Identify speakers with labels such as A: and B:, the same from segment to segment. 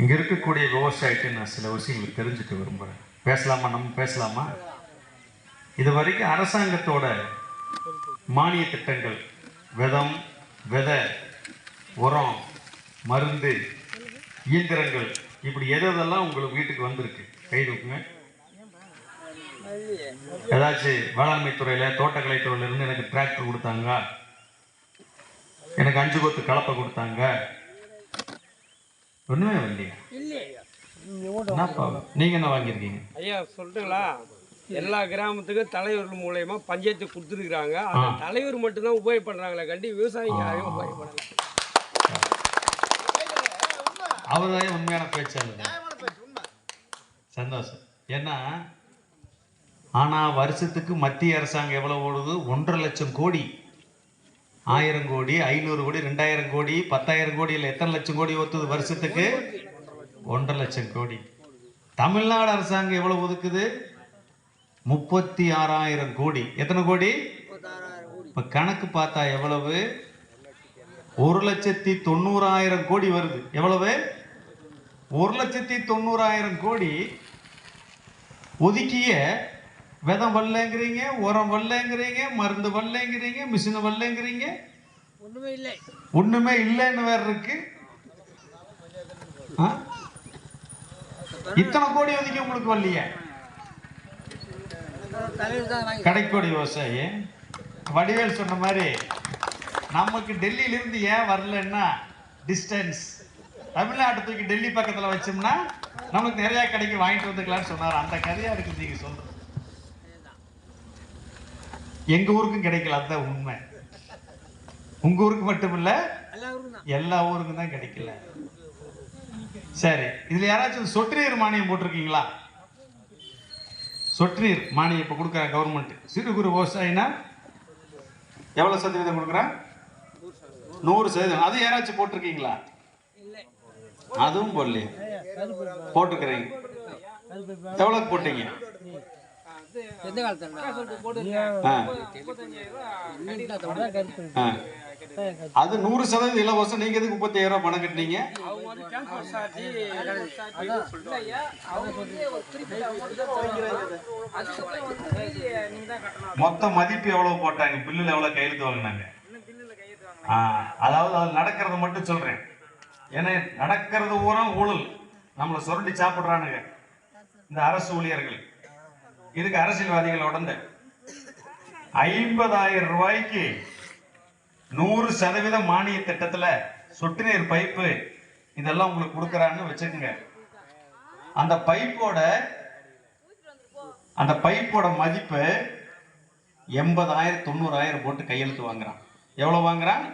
A: இங்கே இருக்கக்கூடிய விவசாயிட்டு நான் சில விஷயங்களை தெரிஞ்சுக்க விரும்புகிறேன் பேசலாமா? நம்ம பேசலாமா? இது வரைக்கும் அரசாங்கத்தோட மானிய திட்டங்கள் விதம் விதை உரம் மருந்து இயந்திரங்கள் இப்படி எதெல்லாம் உங்களுக்கு வீட்டுக்கு வந்திருக்கு? கை தூக்குங்க. ஏதாச்சும் வேளாண்மை துறையில தோட்டக்கலை துறையில இருந்து எனக்கு டிராக்டர் கொடுத்தாங்க. எனக்கு அஞ்சு கொத்து கலப்பை கொடுத்தாங்க. ஒண்ணுமே வரலையா என்னப்பா நீங்க என்ன வாங்கியிருக்கீங்க?
B: ஐயா சொல்லட்டுங்களா எல்லா கிராமத்துக்கும் தலைவர் மூலயமா பஞ்சாயத்து கொடுத்துருக்குறாங்க. அந்த தலைவர் மட்டும்தான் உபயோகப்படுறாங்களே கண்டி விவசாயிங்க யாரையும் உபயோகப்படல.
A: அவர்தான் உண்மையான பேச்சாளர் சந்தோஷம். ஏன்னா ஆனா வருஷத்துக்கு மத்திய அரசாங்கம் எவ்வளவு ஓடுது? ஒன்றரை லட்சம் கோடி. ஆயிரம் கோடி ஐநூறு கோடி ரெண்டாயிரம் கோடி பத்தாயிரம் கோடி இல்லை எத்தனை லட்சம் கோடி ஒத்துது வருஷத்துக்கு? ஒன்றரை லட்சம் கோடி. தமிழ்நாடு அரசாங்கம் எவ்வளவு ஒதுக்குது? முப்பத்தி ஆறாயிரம் கோடி. எத்தனை கோடி? இப்ப கணக்கு பார்த்தா எவ்வளவு? ஒரு லட்சத்தி தொண்ணூறாயிரம் கோடி வருது. எவ்வளவு? ஒரு லட்சத்தி தொண்ணூறாயிரம் கோடி ஒதுக்கிய விதம் வரலங்கிறீங்க உரம் வரலங்கிறீங்க மருந்து வரலங்கிறீங்க மிஷின் வரலங்கிறீங்க.
B: ஒன்றுமே இல்லை.
A: ஒண்ணுமே இல்லைன்னு வேற இருக்கு? இத்தனை கோடி ஒதுக்கி உங்களுக்கு வரலையே? கடைக்கோடி விவசாயி. வடிவேல் சொன்ன மாதிரி நமக்கு டெல்லியில இருந்து ஏன் வரலன்னா டிஸ்டன்ஸ் தமிழ்நாட்டை தூக்கி டெல்லி பக்கத்துல வச்சோம்னா நமக்கு நிறைய கடைக்கு வாங்கிட்டு வந்துக்கலாம்னு சொன்னார். அந்த கதையா இருக்கு நீங்க சொல்றது எங்க ஊருக்கும் கிடைக்கல அதுதான் உண்மை. உங்க ஊருக்கு மட்டும் இல்ல எல்லா ஊருக்கும் தான் கிடைக்கல. சரி இதுல யாராச்சும் சொட்டு நீர் மானியம் போட்டிருக்கீங்களா? சொட்டு நீர் மானியம் இப்ப கொடுக்குற கவர்மெண்ட் சிறு குறு விவசாயினா எவ்வளவு சதவீதம் கொடுக்குறான்? நூறு சதவீதம். அது யாராச்சும் போட்டிருக்கீங்களா? அதுவும் போடலையே. போட்டிருக்கிறீங்க. எவ்வளவு போட்டீங்க?
B: எந்த காலத்துல.
A: அது நூறு சதவீதம் இலவசம். நீங்க எதுக்கு முப்பத்தாயிரம் ரூபாய் பணம் கட்டினீங்க? மொத்த மதிப்பு எவ்வளவு போட்டாங்க? பில்லுல எவ்வளவு கையெழுத்து வாங்கினாங்க? அதாவது அது நடக்கிறத மட்டும் சொல்றேன். ஏன்னா நடக்கிறது பூரா ஊழல். நம்மளை சுரண்டி சாப்பிடுறானுங்க. இந்த அரசு ஊழியர்கள். இதுக்கு அரசியல்வாதிகள் உடந்த. ஐம்பதாயிரம் ரூபாய்க்கு நூறு சதவீத மானிய திட்டத்துல சொட்டு நீர் பைப்பு இதெல்லாம் உங்களுக்கு கொடுக்குறான்னு வச்சுக்கோங்க. அந்த பைப்போட அந்த பைப்போட மதிப்பு எண்பதாயிரம் தொண்ணூறாயிரம் போட்டு கையெழுத்து வாங்குறான். எவ்வளவு வாங்குறான்?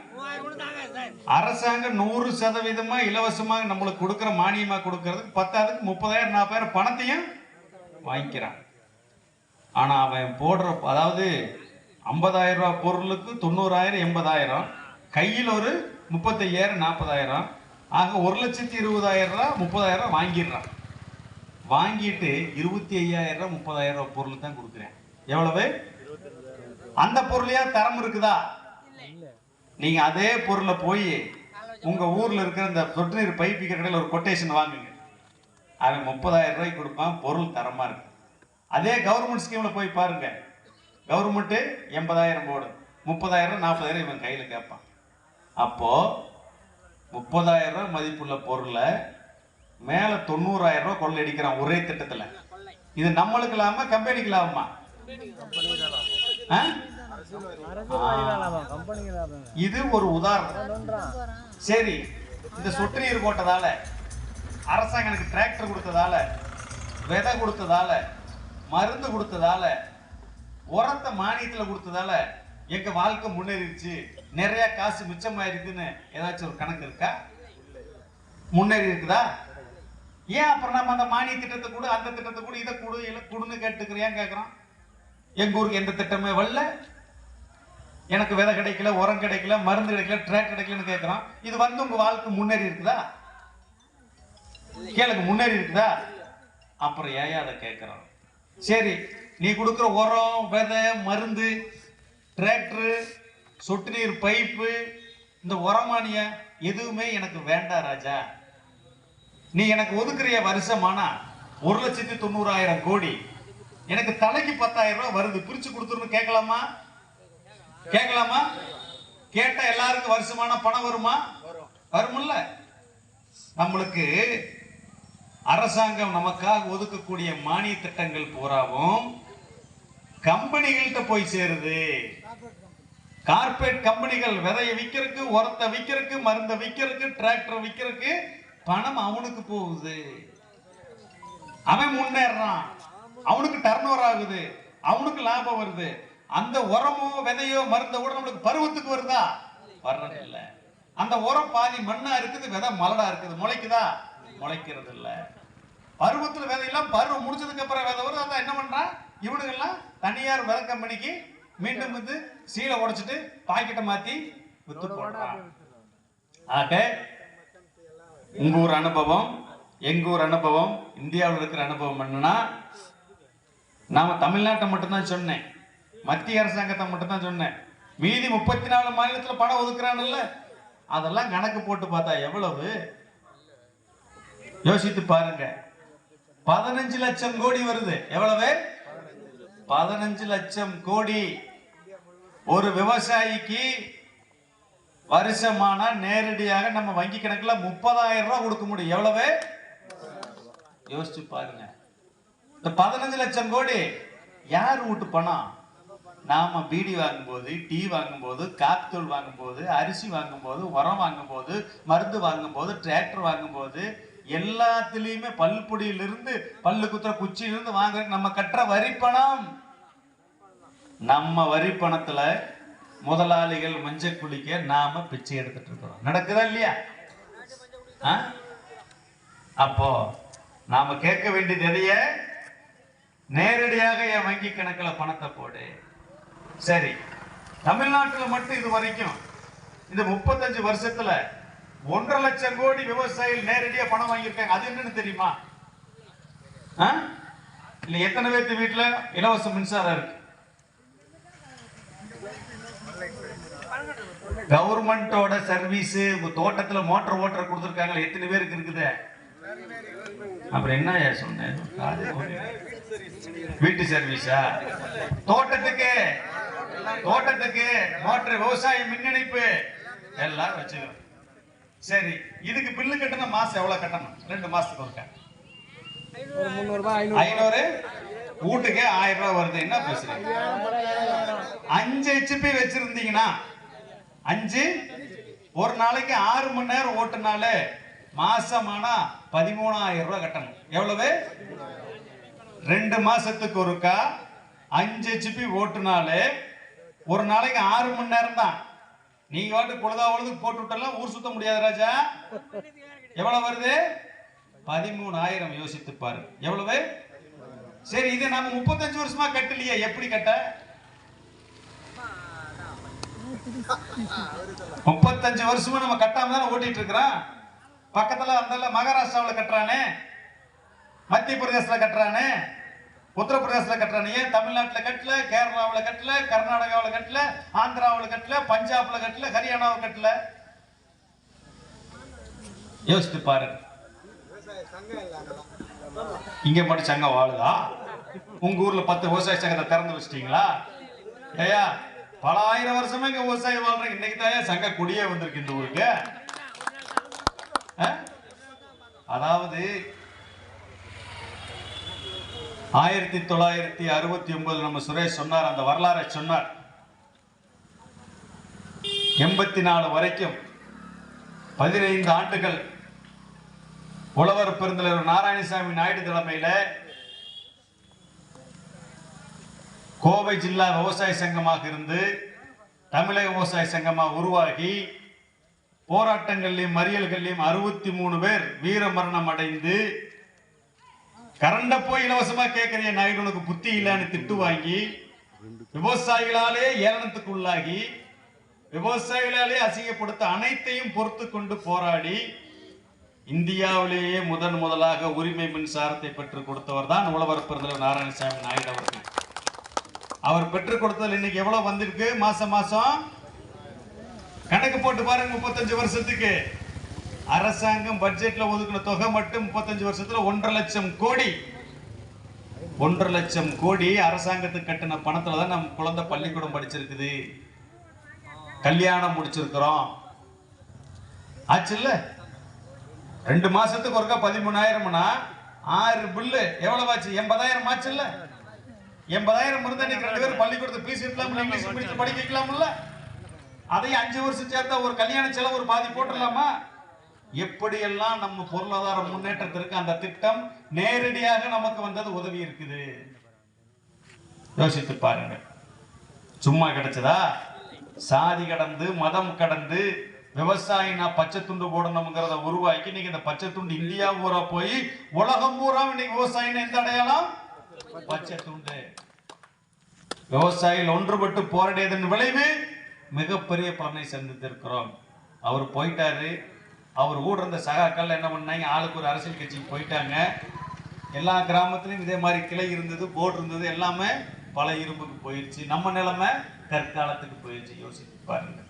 A: அரசாங்கம் நூறு சதவீதமா இலவசமாக நம்மளுக்கு கொடுக்குற மானியமா கொடுக்கறதுக்கு பத்தாவதுக்கு முப்பதாயிரம் நாற்பதாயிரம் பணத்தையும் வாங்கிக்கிறான். ஆனால் அவன் போடுற அதாவது ஐம்பதாயிரம் ரூபா பொருளுக்கு தொண்ணூறாயிரம் எண்பதாயிரம். கையில் ஒரு முப்பத்தையாயிரம் நாற்பதாயிரம். ஆக ஒரு லட்சத்தி இருபதாயிரம் ரூபா முப்பதாயிரம் ரூபா வாங்கிடுறான். வாங்கிட்டு இருபத்தி ஐயாயிரம் ரூபா முப்பதாயிரம் ரூபா பொருள் தான் கொடுக்குறேன். எவ்வளவு? அந்த பொருளையா தரம் இருக்குதா? நீங்க அதே பொருளை போய் உங்க ஊர்ல இருக்கிற இந்த சொட்டு நீர் பைப்பு கடையில் ஒரு கொட்டேஷன் வாங்குங்க. அவன் முப்பதாயிரம் ரூபாய்க்கு கொடுப்பான் பொருள் தரமா இருக்கு. அதே கவர்மெண்ட் ஸ்கீம்ல போய் பாருங்க. கவர்மெண்ட் எண்பதாயிரம் போடும். முப்பதாயிரம் நாற்பதாயிரம் இவன் கையில கேட்பான். அப்போ முப்பதாயிரம் ரூபாய் மதிப்புள்ள பொருளை மேல தொண்ணூறாயிரம் ரூபாய் கொள்ளை அடிக்கிறான் ஒரே திட்டத்துல. இது நம்மளுக்கு இல்லாம கம்பெனிக்கு லாபமா? இது ஒரு உதாரணம். சரி இந்த சொட்டு நீர் போட்டதால அரசாங்கம் எனக்கு டிராக்டர் கொடுத்ததால விதை கொடுத்ததால மருந்து கொடுத்ததால உரத்தை மானியத்தில் கொடுத்ததால எங்க வாழ்க்கை முன்னேறிடுச்சு. நிறைய காசு மிச்சமாயிருக்குன்னு ஏதாச்சும் ஒரு கணக்கு இருக்கா? முன்னேறி இருக்குதா ஏன் அப்புறம் நம்ம அந்த மானிய திட்டத்தை கொடு அந்த திட்டத்தை கூட இதை கொடு இல்லை கொடுன்னு கேட்டுக்கிறேன் கேட்குறோம் எங்கள் ஊருக்கு எந்த திட்டமே வரல. எனக்கு விதை கிடைக்கல உரம் கிடைக்கல மருந்து கிடைக்கல ட்ராக் கிடைக்கலன்னு கேட்குறோம் இது வந்து உங்கள் வாழ்க்கை முன்னேறி இருக்குதா கேளுங்க முன்னேறி இருக்குதா அப்புறம் ஏன் அதை கேட்குறோம் சரி நீ கொடுக்குற உரம் விதை மருந்து டிராக்டரு சொட்டு நீர் பைப்பு இந்த உரமானிய எதுவுமே எனக்கு வேண்டாம் ராஜா. நீ எனக்கு ஒதுக்குறிய வருஷமானா ஒரு லட்சத்தி தொண்ணூறாயிரம் கோடி. எனக்கு தலைக்கு பத்தாயிரம் ரூபாய் வருது. பிரிச்சு கொடுத்துருன்னு கேட்கலாமா? கேட்கலாமா? கேட்டா எல்லாருக்கும் வருஷமான பணம் வருமா? வரும்ல. நம்மளுக்கு அரசாங்கம் நமக்காக ஒதுக்கக்கூடிய மானிய திட்டங்கள் பூராவும் கம்பெனிகள்கிட்ட போய் சேருது. கார்பரேட் கம்பெனிகள் விதைய விற்கிறதுக்கு உரத்தை விற்கிறதுக்கு மருந்தை விற்கிறதுக்கு டிராக்டர் விற்கிறதுக்கு பணம் அவனுக்கு போகுது. அவன் முன்னேறான். அவனுக்கு டர்ன் ஆகுது. அவனுக்கு லாபம் வருது. அந்த உரமோ விதையோ மருந்தோ கூட நம்மளுக்கு பருவத்துக்கு வருதா? வர்றது இல்லை அந்த உரம் பாதி மண்ணா இருக்குது விதை மலடா இருக்குது. முளைக்குதா? முளைக்கிறது இல்லை பருவத்தில் விதையெல்லாம் பருவம் முடிச்சதுக்கு அப்புறம் விதை வருது அதான் என்ன பண்றான் இவனுங்கெல்லாம் தனியார் விதை கம்பெனிக்கு மீண்டும் வந்து சீலை உடைச்சிட்டு பாக்கெட்டை மாத்தி வித்து போடுறான் ஆக உங்க ஊர் அனுபவம் எங்க ஊர் அனுபவம் இந்தியாவில் இருக்கிற அனுபவம் என்னன்னா நாம தமிழ்நாட்டை மட்டும்தான் சொன்னேன். மத்திய அரசாங்கத்தை மட்டும்தான் சொன்னேன். மீதி முப்பத்தி நாலு மாநிலத்தில் பணம் ஒதுக்குறான்ல அதெல்லாம் கணக்கு போட்டு பார்த்தா எவ்வளவு? யோசித்து பாருங்க. பதினஞ்சு லட்சம் கோடி வருது. எவ்வளவு? பதினஞ்சு லட்சம் கோடி. ஒரு விவசாயிக்கு வருஷமானா நேரடியாக நம்ம வங்கி கணக்குல முப்பதாயிரம் ரூபாய் கொடுக்க முடியும். எவ்வளவு? யோசிச்சு பாருங்க. இந்த பதினஞ்சு லட்சம் கோடி யார் வீட்டு பணம்? நாம பீடி வாங்கும்போது டீ வாங்கும்போது காப்பித்தூள் வாங்கும்போது அரிசி வாங்கும்போது உரம் வாங்கும்போது மருந்து வாங்கும்போது டிராக்டர் வாங்கும்போது எல்லாத்துலேயுமே பல்பொடியிலிருந்து பல்லு குத்துற குச்சியிலிருந்து வாங்குற நம்ம கட்டுற வரி பணம் நம்ம வரிப்பணத்துல முதலாளிகள் மஞ்சள் குளிக்க நாம பிச்சை எடுத்துட்டு இருக்கிறோம். நடக்குதா இல்லையா? ஆ? அப்போ நாம கேட்க வேண்டியது எதைய? நேரடியாக என் வங்கி கணக்குல பணத்தை போடு. சரி. தமிழ்நாட்டுல மட்டும் இது வரைக்கும் இந்த முப்பத்தஞ்சு வருஷத்துல ஒன்றரை லட்சம் கோடி விவசாயிகள் நேரடியா பணம் வாங்கியிருக்காங்க. அது என்னன்னு தெரியுமா? ஆ? இல்ல எத்தனை பேர்த்து வீட்டுல இலவச மின்சாரம் இருக்கு? கவர்மெண்டோட சர்வீஸ் உங்க தோட்டத்துல மோட்டர் ஓட்டர் கொடுத்துருக்காங்க எத்தனை பேருக்கு இருக்குது? அப்புறம் என்ன சொன்னேன்? வீட்டு சர்வீஸா? தோட்டத்துக்கு தோட்டத்துக்கு மோட்டர் விவசாய மின் இணைப்பு எல்லாம் வச்சுக்கிறோம் சரி இதுக்கு பில்லு கட்டணும் மாசம் எவ்வளவு கட்டணும்? ரெண்டு மாசத்துக்கு ஒருக்கா.
B: ஐநூறு
A: வீட்டுக்கே ஆயிரம் ரூபாய் வருது. என்ன பேசுறீங்க அஞ்சு ஹெச்பி வச்சிருந்தீங்கன்னா அஞ்சு ஒரு நாளைக்கு ஆறு மணி நேரம் ஓட்டுனாலே மாசமானா பதிமூணாயிரம் ரூபாய் கட்டணும். எவ்வளவு? ரெண்டு மாசத்துக்கு ஒருக்கா அஞ்சு ஹெச்பி ஓட்டுனாலே ஒரு நாளைக்கு ஆறு மணி நேரம் தான் நீங்க வாட்டு பொழுதா பொழுதுக்கு போட்டு விட்டலாம் ஊர் சுத்த முடியாது ராஜா. எவ்வளவு வருது? பதிமூணாயிரம் யோசித்து பாரு. எவ்வளவு? சரி இது நம்ம முப்பத்தஞ்சு வருஷமா கட்டலையே. எப்படி கட்ட? முப்பத்தஞ்சு வருஷமா நம்ம கட்டாம தானே ஓட்டிட்டு இருக்கிறோம். பக்கத்துல அந்த மகாராஷ்டிராவில் கட்டுறானே. மத்திய பிரதேசத்துல கட்டுறானே. உத்தரப்பிரதேசத்துல கட்டுறானே ஏன் கட்டல கேரளாவில் கட்டல கர்நாடகாவில் கட்டல ஆந்திராவில் கட்டல பஞ்சாப்ல கட்டல ஹரியானாவில் கட்டல? யோசித்து பாரு. இங்க மட்டும் சங்கம் வாழுதா? உங்க ஊர்ல பத்து விவசாய சங்கத்தை திறந்து வச்சிட்டீங்களா? ஏயா பல ஆயிரம் வருஷமா இங்க விவசாயம் வாழ்றேன். இன்னைக்கு தான் சங்க கொடியே வந்திருக்கு இந்த ஊருக்கு? ஆ? அதாவது ஆயிரத்தி தொள்ளாயிரத்தி அறுபத்தி ஒன்பது நம்ம சுரேஷ் சொன்னார் அந்த வரலாறை சொன்னார். எண்பத்தி நாலு வரைக்கும் பதினைந்து ஆண்டுகள் உழவர் பெருந்தலைவர் நாராயணசாமி நாயுடு தலைமையில் கோவை ஜில்லா விவசாய சங்கமாக இருந்து தமிழக விவசாய சங்கமாக உருவாகி போராட்டங்கள்லையும் மறியல்கள்லையும் அறுபத்தி மூணு பேர் வீர மரணம் அடைந்து கரண்ட போய் இலவசமா கேட்கறிய நாயுடு உனக்கு புத்தி இல்லைன்னு திட்டு வாங்கி விவசாயிகளாலே ஏளனத்துக்கு உள்ளாகி விவசாயிகளாலே அசிங்கப்படுத்த அனைத்தையும் பொறுத்து கொண்டு போராடி இந்தியாவிலேயே முதன் முதலாக உரிமை மின்சாரத்தை பெற்றுக் கொடுத்தவர் தான் உழவர் பெருந்தலைவர் நாராயணசாமி நாயுடு அவர்கள். அவர் பெற்றுக் கொடுத்ததில் இன்னைக்கு எவ்வளவு வந்திருக்கு? மாசம் மாசம்? கணக்கு போட்டு பாருங்க முப்பத்தஞ்சு வருஷத்துக்கு. அரசாங்கம் பட்ஜெட்ல ஒதுக்கின தொகை மட்டும் முப்பத்தஞ்சு வருஷத்துல ஒன்றரை லட்சம் கோடி. ஒன்றரை லட்சம் கோடி அரசாங்கத்துக்கு கட்டின பணத்துல தான் நம்ம குழந்தை பள்ளிக்கூடம் படிச்சிருக்குது. கல்யாணம் முடிச்சிருக்கிறோம். ஆச்சுல்ல ரெண்டு மாசத்துக்கு ஒருக்கா பதிமூணாயிரம்னா ஆறு பில்லு. எவ்வளவு ஆச்சு? எண்பதாயிரம் ஆச்சு இல்ல? எண்பதாயிரம் இருந்தா நீங்க ரெண்டு பேரும் பள்ளிக்கூடத்துக்கு ஃபீஸ் எடுக்கலாம் இங்கிலீஷ் படிக்க வைக்கலாம்ல? அதையும் அஞ்சு வருஷம் சேர்த்தா ஒரு கல்யாண செலவு ஒரு பாதி போட்டுடலாமா? எப்படியெல்லாம் நம்ம பொருளாதார முன்னேற்றத்திற்கு அந்த திட்டம் நேரடியாக நமக்கு வந்தது உதவி இருக்குது? யோசித்து பாருங்க சும்மா கிடைச்சதா? சாதி கடந்து மதம் கடந்து விவசாயி நான் பச்சை துண்டு போடணுங்கிறத உருவாக்கி இன்னைக்கு இந்த பச்சை துண்டு இந்தியா பூரா போய் உலகம் பூரா இன்னைக்கு விவசாயின்னு எந்த அடையாளம்? பச்சை துண்டு. விவசாயிகள் ஒன்றுபட்டு போராடியதன் விளைவு மிகப்பெரிய பலனை சந்தித்திருக்கிறோம். அவர் போயிட்டாரு. அவர் கூட இருந்த சகாக்கள் என்ன பண்ணாங்க? ஆளுக்கு ஒரு அரசியல் கட்சிக்கு போயிட்டாங்க. எல்லா கிராமத்துலயும் இதே மாதிரி கிளை இருந்தது போர்டு இருந்தது எல்லாமே பல இரும்புக்கு போயிடுச்சு நம்ம நிலைமை தற்காலத்துக்கு போயிடுச்சு யோசிச்சு பாருங்க.